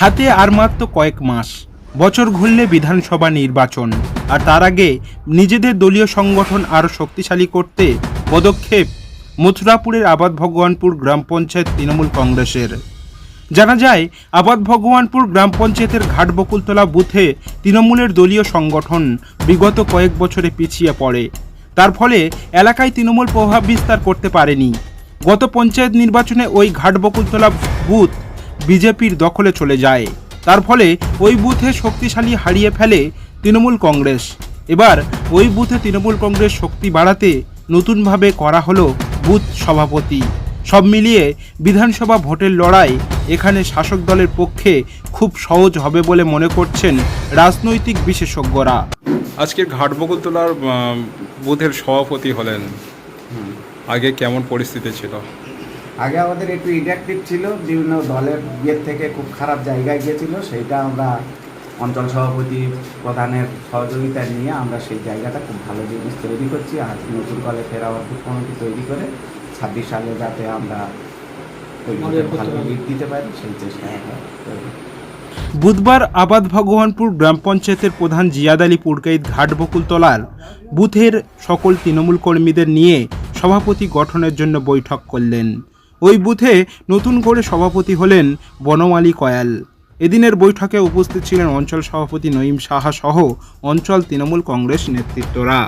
হাতে আর মাত্র কয়েক মাস। বছর ঘুরলে বিধানসভা নির্বাচন। আর তার আগে নিজেদের দলীয় সংগঠন আরও শক্তিশালী করতে পদক্ষেপ মথুরাপুরের আবাদ ভগবানপুর গ্রাম পঞ্চায়েত তৃণমূল কংগ্রেসের। জানা যায়, আবাদ ভগবানপুর গ্রাম পঞ্চায়েতের ঘাট বকুলতলা বুথে তৃণমূলের দলীয় সংগঠন বিগত কয়েক বছরে পিছিয়ে পড়ে। তার ফলে এলাকায় তৃণমূল প্রভাব বিস্তার করতে পারেনি। গত পঞ্চায়েত নির্বাচনে ওই ঘাট বকুলতলা বুথ বিজেপির দখলে চলে যায়। তার ফলে ওই বুথে শক্তিশালী হারিয়ে ফেলে তৃণমূল কংগ্রেস। এবার ওই বুথে তৃণমূল কংগ্রেস শক্তি বাড়াতে নতুনভাবে করা হলো বুথ সভাপতি। সব মিলিয়ে বিধানসভা ভোটের লড়াই এখানে শাসক দলের পক্ষে খুব সহজ হবে বলে মনে করছেন রাজনৈতিক বিশেষজ্ঞরা। আজকে ঘাটবকুলতলার বুথের সভাপতি হলেন। আগে কেমন পরিস্থিতি ছিল? আগে আমাদের একটু ইনঅ্যাক্টিভ ছিল বিভিন্ন দলের ইয়ের থেকে খুব খারাপ জায়গায় গিয়েছিল সেইটা আমরা অঞ্চল সভাপতি প্রধানের সহযোগিতা নিয়ে আমরা সেই জায়গাটা খুব ভালো জিনিস তৈরি করছি। আর নতুন করে ফের আবার কমিটি তৈরি করে ছাব্বিশ সালে যাতে আমরা ভালো লিড দিতে পারি সেই চেষ্টা আমরা। বুধবার আবাদ ভগবানপুর গ্রাম পঞ্চায়েতের প্রধান জিয়াদ আলী পুরকাইত ঘাট বকুলতলার বুথের সকল তৃণমূল কর্মীদের নিয়ে সভাপতি গঠনের জন্য বৈঠক করলেন। ওই বুথে নতুন করে সভাপতি হলেন বনমালী কয়াল। এদিনের বৈঠকে উপস্থিত ছিলেন অঞ্চল সভাপতি নঈম সাহা সহ অঞ্চল তৃণমূল কংগ্রেস নেতৃত্বরা।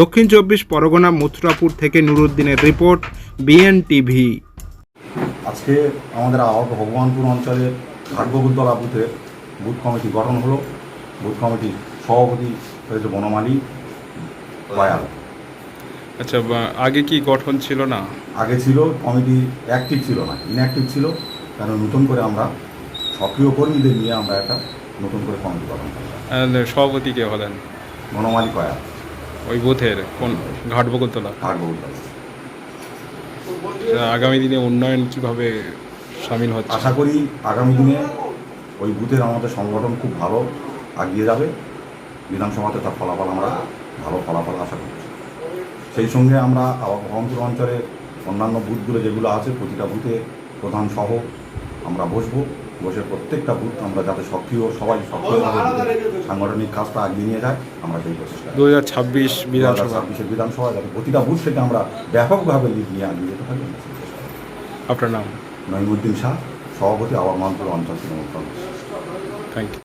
দক্ষিণ চব্বিশ পরগনা মথুরাপুর থেকে নুরুদ্দিনের রিপোর্ট বিএন টিভি আজকে আমাদের ভগবানপুর অঞ্চলের ঘাটবকুলতলা বুথে বুথ কমিটি গঠন হলো। বুথ কমিটির সভাপতি হয়েছে বনমালী কয়াল। আচ্ছা আগে কি গঠন ছিল না? আগে ছিল কমিটি অ্যাক্টিভ ছিল না ইনঅ্যাক্টিভ ছিল কারণ নতুন করে আমরা সক্রিয় কর্মীদের নিয়ে আমরা একটা নতুন করে কমিটি গঠন করলাম। সভাপতি কে হলেন? বনমালী কয়াল ওই বুথের কোন ঘাটবকুলতলা ঘাটবকুলতলা আগামী দিনে উন্নয়ন কীভাবে সামিল হচ্ছে? আশা করি আগামী দিনে ওই বুথের আমাদের সংগঠন খুব ভালো এগিয়ে যাবে। বিধানসভাতে তার ফলাফল আমরা ভালো ফলাফল আশা করছি সেই সঙ্গে আমরা ভগবানপুর অঞ্চলে অন্যান্য বুথগুলো যেগুলো আছে প্রতিটা বুথে প্রধান সহ আমরা বসবো। বসে প্রত্যেকটা বুথ আমরা যাতে সক্রিয় সবাই সক্রিয়ভাবে সাংগঠনিক কাজটা এগিয়ে নিয়ে যায় আমরা সেই প্রচেষ্টা দু হাজার ছাব্বিশ বিধানসভা। ছাব্বিশের বিধানসভা যাতে প্রতিটা বুথ থেকে আমরা ব্যাপকভাবে লিড নিয়ে এগিয়ে যেতে পারি। আপনার নাম? নঈমুদ্দিন শাহ সভাপতি আবার মানপুর অঞ্চল তৃণমূল কংগ্রেস। Thank you